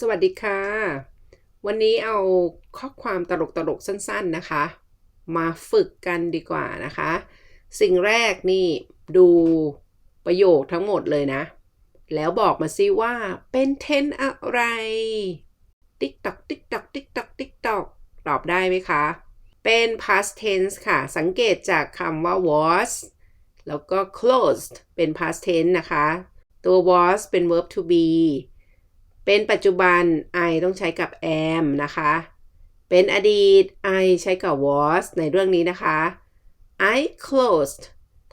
สวัสดีค่ะ วันนี้เอาข้อความตลกๆสั้น ๆนะคะ มาฝึกกันดีกว่านะคะ สิ่งแรกนี่ดูประโยคทั้งหมดเลยนะ แล้วบอกมาซิว่าเป็นเทนอะไร ติ๊กตอกติ๊กตอกติ๊กตอกติ๊กตอกตอบได้ไหมคะ เป็น past tense ค่ะ สังเกตจากคำว่า was แล้วก็ closed เป็น past tense นะคะ ตัว was เป็น verb to be เป็นปัจจุบัน I ต้องใช้กับ am นะคะ เป็นอดีต I ใช้กับ was ในเรื่องนี้นะคะ I closed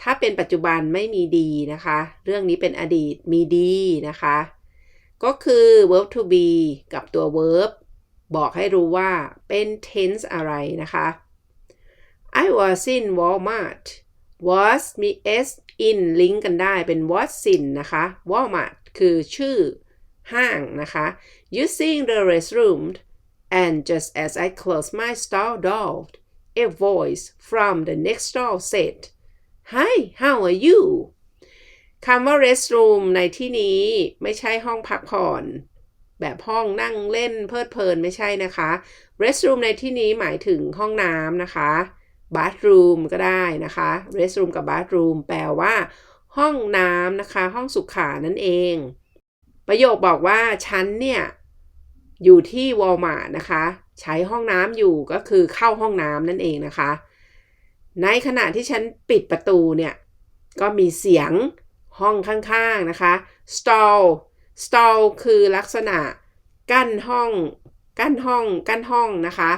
ถ้าเป็นปัจจุบันไม่มีดีนะคะ เรื่องนี้เป็นอดีตมีดีนะคะ ก็คือ verb to be กับตัว verb บอกให้รู้ว่าเป็น tense อะไรนะคะ I was in Walmart was มี s in ลิงก์กันได้เป็น was in นะคะ Walmart คือชื่อ ห้างนะคะ using the restroom and just as I closed my stall door a voice from the next stall said Hi how are you คำว่า restroom ในที่นี้ไม่ใช่ห้องพักผ่อน แบบห้องนั่งเล่นเพลิดเพลินไม่ใช่นะคะ restroom ในที่นี้หมายถึงห้องน้ำนะคะ bathroom ก็ได้นะคะ restroom กับ bathroom แปลว่า ห้องน้ำนะคะ ห้องสุขานั่นเอง ประโยคบอกว่าฉันเนี่ยอยู่ที่วอลมาร์นะคะ ใช้ห้องน้ำอยู่ก็คือเข้าห้องน้ำนั่นเองนะคะ ในขณะที่ฉันปิดประตูเนี่ย ก็มีเสียงห้องข้างๆนะคะ stall stall คือลักษณะกั้นห้อง กั้นห้องกั้นห้องนะคะ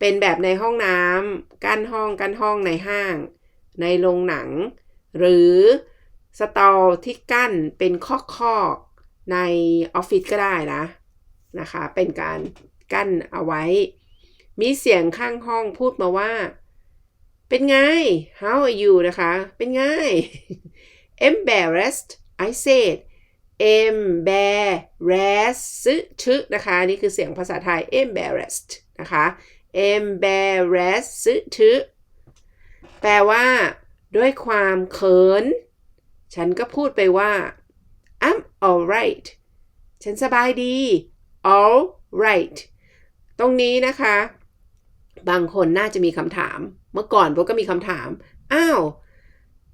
เป็นแบบในห้องน้ำกั้นห้องกั้นห้องในห้าง ในโรงหนัง หรือสตอลที่กั้นเป็นคอๆ ในออฟฟิศก็ได้นะนะคะ เป็นการกั้นเอาไว้ มีเสียงข้างห้องพูดมาว่า เป็นไง how are you นะคะ เป็นไง embarrassed I said embarrassed ชึนะคะ นี่คือเสียงภาษาไทย embarrassed นะคะ embarrassed ชึแปลว่า ด้วยความเขิน ฉันก็พูดไปว่า alright ฉันสบายดี all right ตรงนี้นะคะ บางคนน่าจะมีคำถาม เมื่อก่อนพวกก็มีคำถาม อ้าว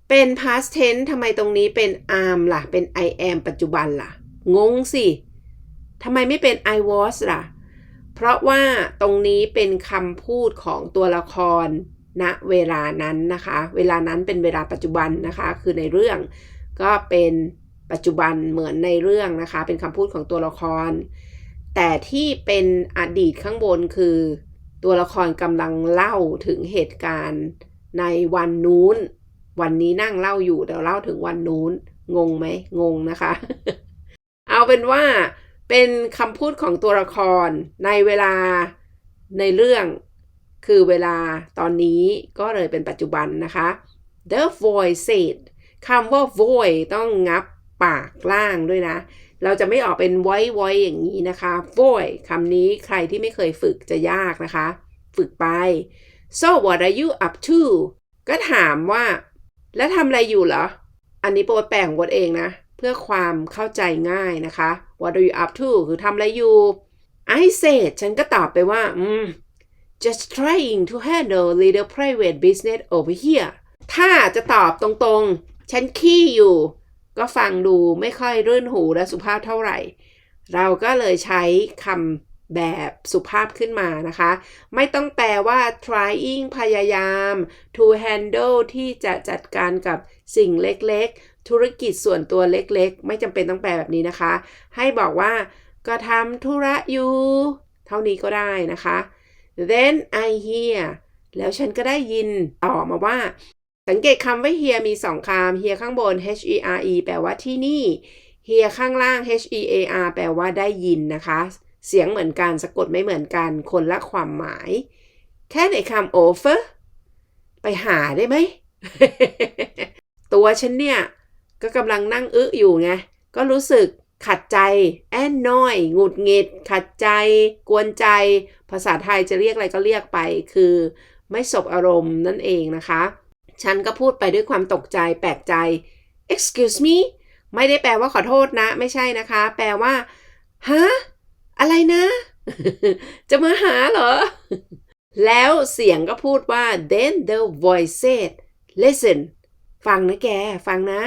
เป็น past tense ทำไมตรงนี้เป็น am ล่ะ เป็น I am ปัจจุบันล่ะ งงสิทำไมไม่เป็น I was ล่ะ เพราะว่าตรงนี้เป็นคำพูดของตัวละครณนะเวลานั้นนะคะ เวลานั้นเป็นเวลาปัจจุบันนะคะ คือในเรื่องก็เป็น ปัจจุบันเหมือนในเรื่องนะคะ เป็นคำพูดของตัวละคร แต่ที่เป็นอดีตข้างบนคือ ตัวละครกำลังเล่าถึงเหตุการณ์ในวันนู้น วันนี้นั่งเล่าอยู่แต่เล่าถึงวันนู้น งงไหมงงนะคะ เอาเป็นว่าเป็นคำพูดของตัวละครในเวลาในเรื่องคือเวลาตอนนี้ก็เลยเป็นปัจจุบันนะคะ the voice said คำว่า voice ต้องงับ ปากล่างด้วยนะ เราจะไม่ออกเป็น voice voice อย่างนี้นะคะ voice คำนี้ใครที่ไม่เคยฝึกจะยากนะคะ ฝึกไป so what are you up to ก็ถามว่า แล้วทำอะไรอยู่เหรอ อันนี้โปรแปลงบทเองนะ เพื่อความเข้าใจง่ายนะคะ what are you up to คือทำอะไรอยู่ I said ฉันก็ตอบไปว่า อืม just trying to handle little private business over here ถ้าจะตอบตรงๆ ฉันขี้อยู่ ก็ฟังดูไม่ค่อยรื่นหูและสุภาพเท่าไหร่ เราก็เลยใช้คำแบบสุภาพขึ้นมานะคะ ไม่ต้องแปลว่า trying พยายาม to handle ที่จะจัดการกับสิ่งเล็กๆ ธุรกิจส่วนตัวเล็กๆ ไม่จำเป็นต้องแปลแบบนี้นะคะ ให้บอกว่าก็ทำธุระอยู่เท่านี้ก็ได้นะคะ then I hear แล้วฉันก็ได้ยินต่อมาว่า สังเกตคำว่า hear มีสองคำ hear ข้างบน h e r e แปลว่าที่นี่ hear ข้างล่าง h e a r แปลว่าได้ยินนะคะ เสียงเหมือนกันสะกดไม่เหมือนกัน คนละความหมาย แค่ในคำ over ไปหาได้ไหม ตัวฉันเนี่ย ก็กำลังนั่งอึอยู่ไง ก็รู้สึกขัดใจ แอนน้อยหงุดหงิด ขัดใจ กวนใจ ภาษาไทยจะเรียกอะไรก็เรียกไป คือไม่สบอารมณ์นั่นเองนะคะ ฉันก็พูดไปด้วยความตกใจแปลกใจ excuse me ไม่ได้แปลว่าขอโทษนะ ไม่ใช่นะคะ แปลว่าฮะอะไรนะ จะมาหาเหรอ แล้วเสียงก็พูดว่า then the voice said listen ฟังนะแก ฟังนะ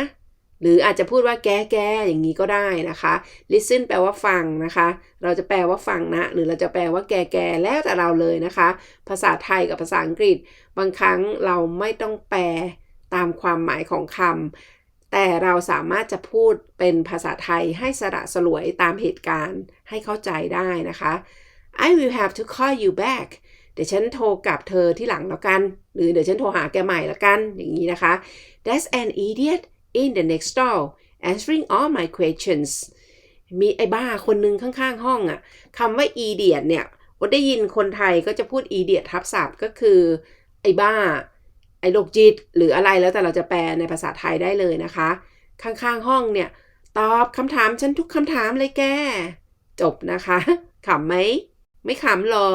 หรืออาจจะพูดว่าแก้แก้อย่างนี้ก็ได้นะคะ listen แปลว่าฟังนะคะ เราจะแปลว่าฟังนะ หรือเราจะแปลว่าแกแกแล้วแต่เราเลยนะคะ ภาษาไทยกับภาษาอังกฤษ บางครั้งเราไม่ต้องแปลตามความหมายของคำแต่เราสามารถจะพูดเป็นภาษาไทยให้สระสลวยตามเหตุการณ์ให้เข้าใจได้นะคะ I will have to call you back เดี๋ยวฉันโทรกลับเธอที่หลังแล้วกัน หรือเดี๋ยวฉันโทรหาแกใหม่แล้วกัน อย่างนี้นะคะ That's an idiot in the next door answering all my questions มีไอ้บ้าคนนึงข้างๆ ห้องอะคำว่า idiot เนี่ยว่าได้ยินคนไทยก็จะพูด idiot ทับศัพท์ก็คือ ไอ้บ้า ไอ้โรคจิต หรืออะไรแล้วแต่เราจะแปลในภาษาไทยได้เลยนะคะ ข้างๆ ห้องเนี่ย ตอบคำถามฉันทุกคำถามเลยแก จบนะคะขำไหม ไม่ขำหรอ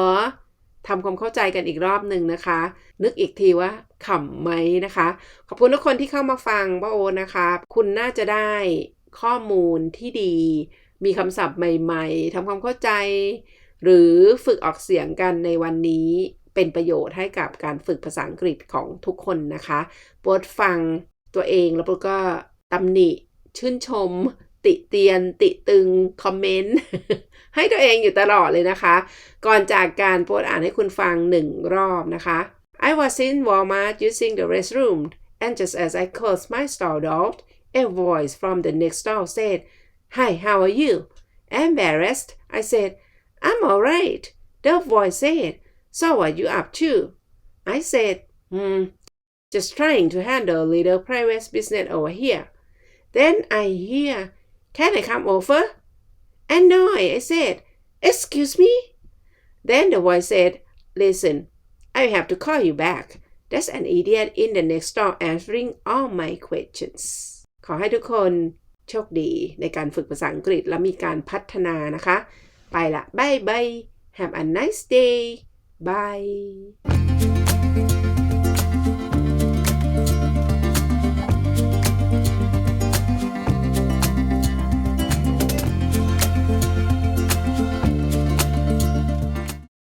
ทำความเข้าใจกันอีกรอบหนึ่งนะคะ นึกอีกทีว่าขำไหมนะคะ ขอบคุณทุกคนที่เข้ามาฟังป้าโอนะคะ คุณน่าจะได้ข้อมูลที่ดี มีคำศัพท์ใหม่ ๆทำความเข้าใจ หรือฝึกออกเสียงกันในวันนี้เป็นประโยชน์ให้กับการฝึกภาษาอังกฤษของทุกคนนะคะโปรดฟังตัวเองแล้วก็ตำหนิชื่นชม ติเตียน ติตึง คอมเมนต์ ให้ตัวเองอยู่ตลอดเลยนะคะ ก่อนจากการโปรดอ่านให้คุณฟังหนึ่งรอบนะคะ I was in Walmart using the restroom and just as I closed my store door a voice from the next door said Hi how are you embarrassed I said I'm alright the voice said So what you up to I said Hmm just trying to handle a little private business over here then I hear Can I come over? Annoyed, I said, Excuse me? Then the voice said, Listen, I have to call you back. There's an idiot in the next door answering all my questions. ขอให้ทุกคนโชคดีในการฝึกภาษาอังกฤษและมีการพัฒนานะคะ ไปละบายบาย Have a nice day Bye